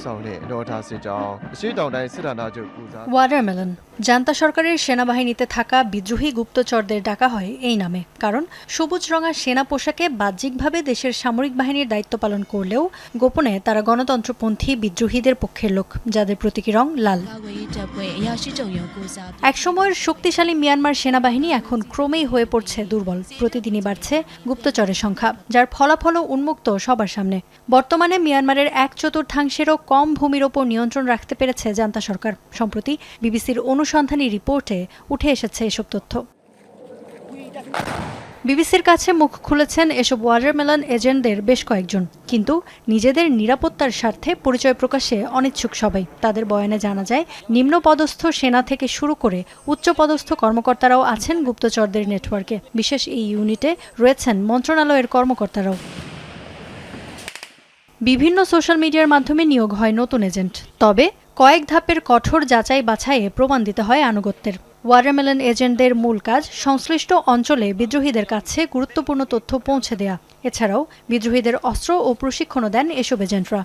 ဆောင်တဲ့အလို့ထားစစ်ကြောင်းအရှိတောင်တိုင်းစစ်ဌာနချုပ်ပူဇာ watermelon junta সরকারের সেনাবাহিনীতে থাকা বিদ্রোহী গুপ্তচরদের ডাকা হয় এই নামে কারণ সবুজ রঙা সেনা পোশাকে বাহ্যিকভাবে দেশের সামরিক বাহিনীর দায়িত্ব পালন করলেও গোপনে তারা গণতন্ত্রপন্থী বিদ্রোহীদের পক্ষের লোক যাদের প্রতীকী রং লাল একসময়ের শক্তিশালী মিয়ানমার সেনাবাহিনী এখন ক্রমেই হয়ে পড়ছে দুর্বল। প্রতিদিনই বাড়ছে গুপ্তচরের সংখ্যা, যার ফলাফলও উন্মুক্ত সবার সামনে। বর্তমানে মিয়ানমারের এক চতুর্থাংশেরও কম ভূমির ওপর নিয়ন্ত্রণ রাখতে পেরেছে জান্তা সরকার। সম্প্রতি বিবিসির অনুসন্ধানী রিপোর্টে উঠে এসেছে এসব তথ্য। বিবিসির কাছে মুখ খুলেছেন এসব ওয়াটারমেলন এজেন্টদের বেশ কয়েকজন। কিন্তু নিজেদের নিরাপত্তার স্বার্থে পরিচয় প্রকাশে অনিচ্ছুক সবাই। তাদের বয়ানে জানা যায় নিম্ন পদস্থ সেনা থেকে শুরু করে উচ্চ পদস্থ কর্মকর্তারাও আছেন গুপ্তচরদের নেটওয়ার্কে। বিশেষ এই ইউনিটে রয়েছেন মন্ত্রণালয়ের কর্মকর্তারাও। বিভিন্ন সোশ্যাল মিডিয়ার মাধ্যমে নিয়োগ হয় নতুন এজেন্ট। তবে কয়েক ধাপের কঠোর যাচাই বাছাইয়ে প্রমাণ দিতে হয় আনুগত্যের। ওয়াটারমেলন এজেন্টদের মূল কাজ, সংশ্লিষ্ট অঞ্চলে বিদ্রোহীদের কাছে গুরুত্বপূর্ণ তথ্য পৌঁছে দেয়া। এছাড়াও বিদ্রোহীদের অস্ত্র ও প্রশিক্ষণও দেন এসব এজেন্টরা।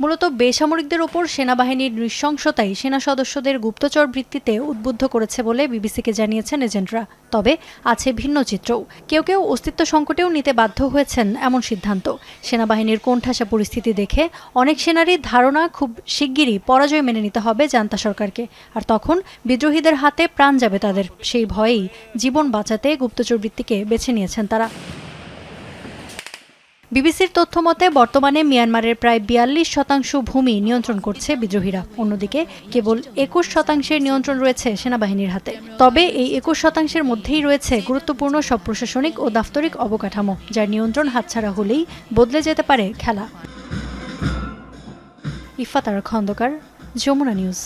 মূলত বেসামরিকদের ওপর সেনাবাহিনীর নৃশংসতাই সেনা সদস্যদের গুপ্তচর বৃত্তিতে উদ্বুদ্ধ করেছে বলে বিবিসিকে জানিয়েছেন এজেন্টরা। তবে আছে ভিন্ন চিত্রও। কেউ কেউ অস্তিত্ব সংকটেও নিতে বাধ্য হয়েছেন এমন সিদ্ধান্ত। সেনাবাহিনীর কোণঠাসা পরিস্থিতি দেখে অনেক সেনারই ধারণা খুব শিগগিরই পরাজয় মেনে নিতে হবে জান্তা সরকারকে। আর তখন বিদ্রোহীদের হাতে প্রাণ যাবে তাদের। সেই ভয়েই জীবন বাঁচাতে গুপ্তচর বৃত্তিকে বেছে নিয়েছেন তারা। বিবিসির তথ্য মতে, বর্তমানে মিয়ানমারের প্রায় বিয়াল্লিশ শতাংশ ভূমি নিয়ন্ত্রণ করছে বিদ্রোহীরা। অন্যদিকে, কেবল একুশ শতাংশের নিয়ন্ত্রণ রয়েছে সেনাবাহিনীর হাতে। তবে এই একুশ শতাংশের মধ্যেই রয়েছে গুরুত্বপূর্ণ সব প্রশাসনিক ও দাপ্তরিক অবকাঠামো, যার নিয়ন্ত্রণ হাতছাড়া হলেই বদলে যেতে পারে খেলা। ইফাতার খন্দকার, যমুনা নিউজ।